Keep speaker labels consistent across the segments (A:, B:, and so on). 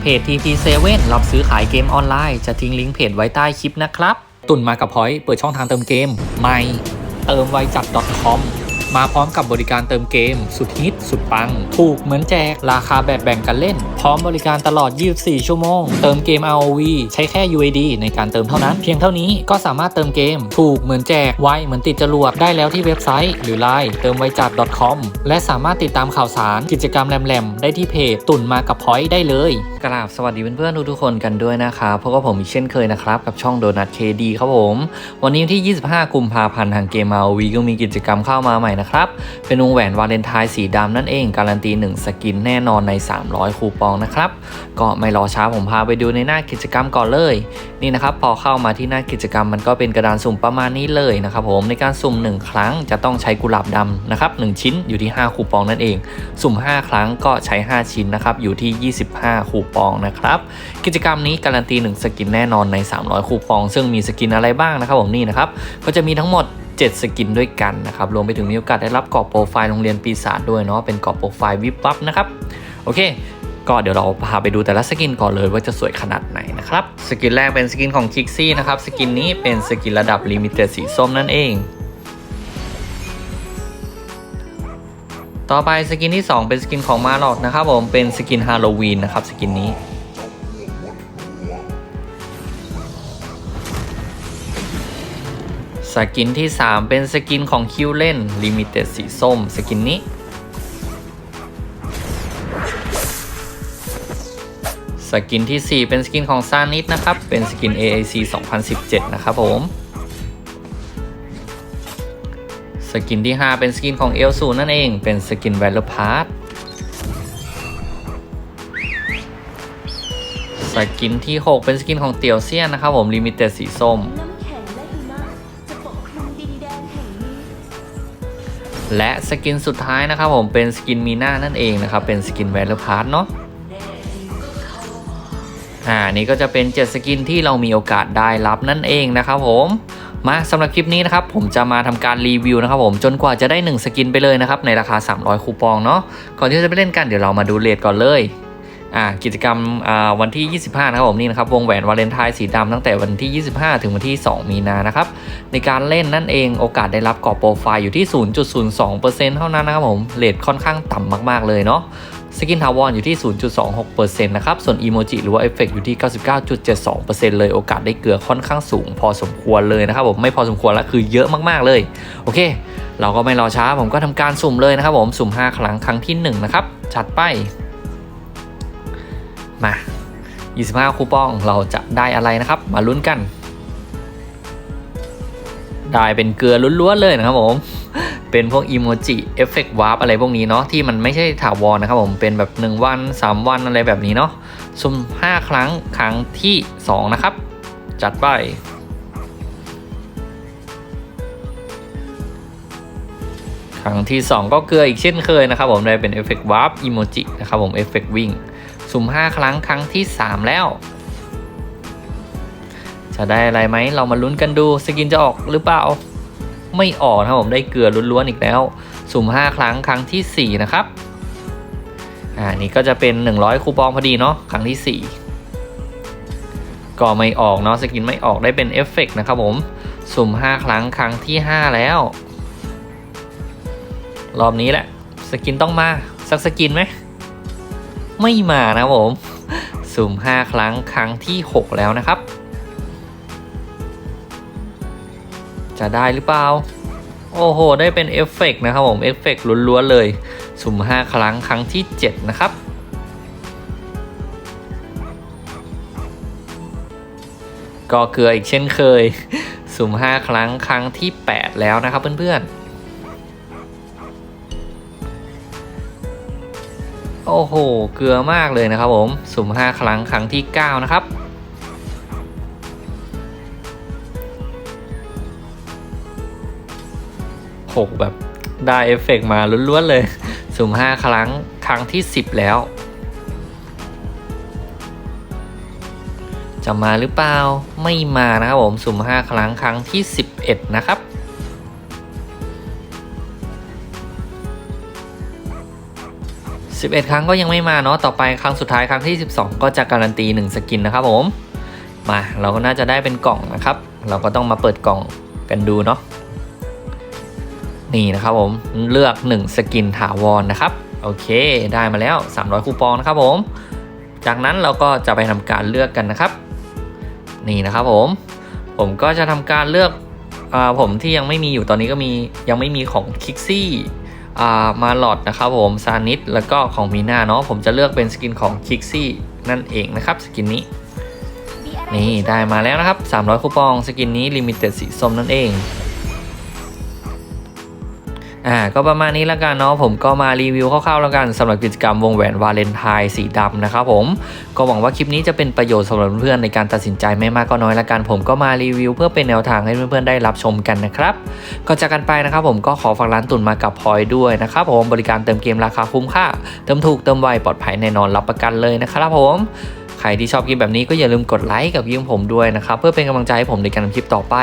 A: เพจ TP7 รับซื้อขายเกมออนไลน์ จะทิ้งลิงก์เพจไว้ใต้คลิปนะครับ ตุนมากับพอยต์เปิดช่องทางเติมเกม ใหม่ เติมไวจัด .com มาพร้อมกับบริการเติมเกม สุดฮิต สุดปัง ถูกเหมือนแจก ราคาแบบแบ่งกันเล่น พร้อมบริการตลอด 24 ชั่วโมง เติมเกม ROV ใช้แค่ UAD ในการเติมเท่านั้น เพียงเท่านี้ก็สามารถเติมเกม ถูกเหมือนแจก ไวเหมือนติดจรวดได้แล้วที่เว็บไซต์ หรือ Line เติมไวจัด .com และสามารถติดตามข่าวสารกิจกรรมแหลมๆได้ที่เพจตุนมากับพอยต์ได้เลยกราบสวัสดีเพื่อนๆทุกๆคนกันด้วยนะครับเพราะว่าผมอีกเช่นเคยนะครับกับช่องโดนัทเคดีครับผม วันนี้ที่ 25 กุมภาพันธ์ทางเกม ROV ก็มีกิจกรรมเข้ามาใหม่นะครับ เป็นวงแหวนวาเลนไทน์สีดำนั่นเอง การันตี 1 สกินแน่นอนใน 300 คูปองนะครับ ก็ไม่รอช้าผมพาไปดูในหน้ากิจกรรมก่อนเลย นี่นะครับ พอเข้ามาที่หน้ากิจกรรมมันก็เป็นกระดานสุ่มประมาณนี้เลยนะครับผมในการสุ่ม 1 ครั้งจะต้องใช้กุหลาบดำนะครับ1ชิ้นอยู่ที่ 5 คูปองนั่นเอง สุ่ม 5 ครั้งก็ใช้ 5 ชิ้นนะครับอยู่ที่ 25 คูปองนะครับกิจกรรมนี้การันตี 1 สกินแน่นอนใน 300 คูปอง ซึ่งมีสกินอะไรบ้างนะครับผมนี่นะครับก็จะมีทั้งหมด 7 สกินด้วยกันนะครับรวมไปถึงมีโอกาสได้รับกรอบโปรไฟล์โรงเรียนปีศาจด้วยเนาะเป็นกรอบโปรไฟล์วิบวับนะครับโอเคก็เดี๋ยวเราพาไปดูแต่ละสกินก่อนเลยว่าจะสวยขนาดไหนนะครับ สกินแรกเป็นสกินของคิกซี่นะครับ สกินนี้เป็นสกินระดับลิมิเต็ดสีส้มนั่นเอง ต่อไปสกินที่ 2 เป็นสกินของมาร์ลอดนะครับผม เป็นสกินฮาโลวีนนะครับสกินนี้ สกินที่ 3 เป็นสกินของคิวเล่นลิมิเต็ดสีส้มสกินนี้ สกินที่ 4 เป็นสกินของซานิสนะครับ เป็นสกิน AAC 2017 นะครับผม สกินที่ 5 เป็นสกินของเอลซูนั่นเอง เป็นสกินแวล์พาร์ตสกินที่ 6 เป็นสกินของเตียวเซียนนะครับผมลิมิเต็ดสีส้ม
B: และ
A: สกินสุดท้ายนะครับผมเป็นสกินมีหน้านั่นเองนะครับ เป็นสกินแวลพาร์ตเนาะอ่านี่ก็จะเป็น 7 สกินที่เรามีโอกาสได้รับนั่นเองนะครับผมมาสำหรับคลิปนี้นะครับผมจะมาทำการรีวิวนะครับผมจนกว่าจะได้ 1 สกินไปเลยนะครับในราคา 300 คูปองเนาะก่อนที่จะไปเล่นกันเดี๋ยวเรามาดูเรทก่อนเลย กิจกรรมวันที่ 25 นะครับผมนี่นะครับวงแหวนวาเลนไทน์สีดำตั้งแต่วันที่ 25 ถึงวันที่ 2 มีนานะครับในการเล่นนั่นเองโอกาสได้รับกรอบโปรไฟล์อยู่ที่ 0.02%เท่านั้นนะครับผมเลทค่อนข้างต่ำมาก ๆ เลยเนาะสกินทาวอนอยู่ที่ 0.26%นะครับ ส่วนอีโมจิหรือว่าเอฟเฟกอยู่ที่ 99.72%เลย โอกาสได้เกลือค่อนข้างสูง พอสมควรเลยนะครับผม ไม่พอสมควรแล้วคือเยอะมากๆเลย โอเค เราก็ไม่รอช้า ผมก็ทำการสุ่มเลยนะครับผม สุ่ม 5 ครั้ง ครั้งที่ 1 นะครับชัดไป มา 25 คูปองเราจะได้อะไรนะครับ มาลุ้นกัน ได้เป็นเกลือล้วนๆเลยนะครับผม เป็นพวกอีโมจิเอฟเฟกต์วาร์ปอะไรพวกนี้เนาะที่มันไม่ใช่ถาวรนะครับผมเป็นแบบ 1 วัน 3 วันอะไรแบบนี้เนาะสุ่ม5 ครั้งครั้งที่ 2 นะครับ จัดไปครั้งที่ 2 ก็เกลืออีกเช่นเคยนะครับผมได้เป็นเอฟเฟกต์วาร์ปอีโมจินะครับผมเอฟเฟกต์วิ่ง สุ่ม 5 ครั้งครั้งที่ 3 แล้ว จะได้อะไรไหม เรามาลุ้นกันดูสกินจะออกหรือเปล่า ไม่ออกนะครับผมได้เกลือล้วนๆอีกแล้ว สุ่ม 5 ครั้งครั้งที่ 4 นะครับ อ่านี่ก็จะเป็น 100 คูปองพอดีเนาะครั้งที่ 4 ก็ไม่ออกเนาะสกินไม่ออกได้เป็นเอฟเฟกต์นะครับผมสุ่ม 5 ครั้งครั้งที่ 5 แล้ว รอบนี้แหละ สกินต้องมา สักสกินไหม ไม่มานะผมสุ่ม5 ครั้งครั้งที่ 6 แล้วนะครับ จะได้หรือเปล่า โอ้โห ได้เป็นเอฟเฟกต์นะครับผมเอฟเฟกต์ล้วนๆเลย สุ่ม 5 ครั้งครั้งที่ 7 นะครับก็เกลืออีกเช่นเคย สุ่ม 5 ครั้งครั้งที่ 8 แล้วนะครับเพื่อนๆ โอ้โห เกลือมากเลยนะครับผม สุ่ม 5 ครั้งครั้งที่ 9 นะครับ โห แบบได้เอฟเฟกต์มาล้วนๆเลย สุ่ม 5 ครั้งครั้งที่ 10 แล้ว จะมาหรือเปล่า ไม่มานะครับผม สุ่ม 5 ครั้งครั้งที่ 11 นะครับ 11 ครั้งก็ยังไม่มาเนาะต่อไปครั้งสุดท้ายครั้งที่ 12 ก็จะการันตี 1 สกินนะครับผม มาเราก็น่าจะได้เป็นกล่องนะครับ เราก็ต้องมาเปิดกล่องกันดูเนาะนี่นะครับผมเลือก 1 สกินถาวรนนะครับ โอเคได้มาแล้ว 300 คูปองนะครับผม จากนั้นเราก็จะไปทำการเลือกกันนะครับ นี่นะครับผม ผมก็จะทำการเลือกอผมที่ยังไม่มีอยู่ตอนนี้ก็มียังไม่มีของคิกซี่ มาลอดนะครับผมซานิสแล้วก็ของมีนาเนาะผมจะเลือกเป็นสกินของคิกซี่นั่นเองนะครับสกินนี้ นี่ได้มาแล้วนะครับ 300คูปองสกินนี้ลิมิเต็ดสีส้มนั่นเอง อ่าก็ประมาณนี้แล้วกันเนาะผมก็มารีวิวคร่าวๆแล้วกันสำหรับกิจกรรมวงแหวนวาเลนไทน์สีดำนะครับผมก็หวังว่าคลิปนี้จะเป็นประโยชน์สำหรับเพื่อนๆในการตัดสินใจไม่มากก็น้อยละกัน ผมก็มารีวิว เพื่อเป็นแนวทางให้เพื่อนๆได้รับชมกันนะครับก็จากกันไปนะครับผมก็ขอฝากร้านตุนมากับพลอยด้วยนะครับผมบริการเติมเกมราคาคุ้มค่าเติมถูกเติมไวปลอดภัยแน่นอนรับประกันเลยนะครับผม ใครที่ชอบคลิปแบบนี้ก็อย่าลืมกดไลค์กับยิ้มผมด้วยนะครับเพื่อเป็นกำลังใจให้ผมในการทำคลิปต่อไป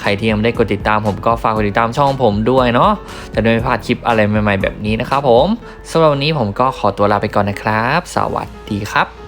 A: ใครที่ยังไม่ได้กดติดตามผมก็ฝากกดติดตามช่องผมด้วยเนาะจะได้ไม่พลาดคลิปอะไรใหม่ ๆ แบบนี้นะครับผมสำหรับวันนี้ผมก็ขอตัวลาไปก่อนนะครับ สวัสดีครับ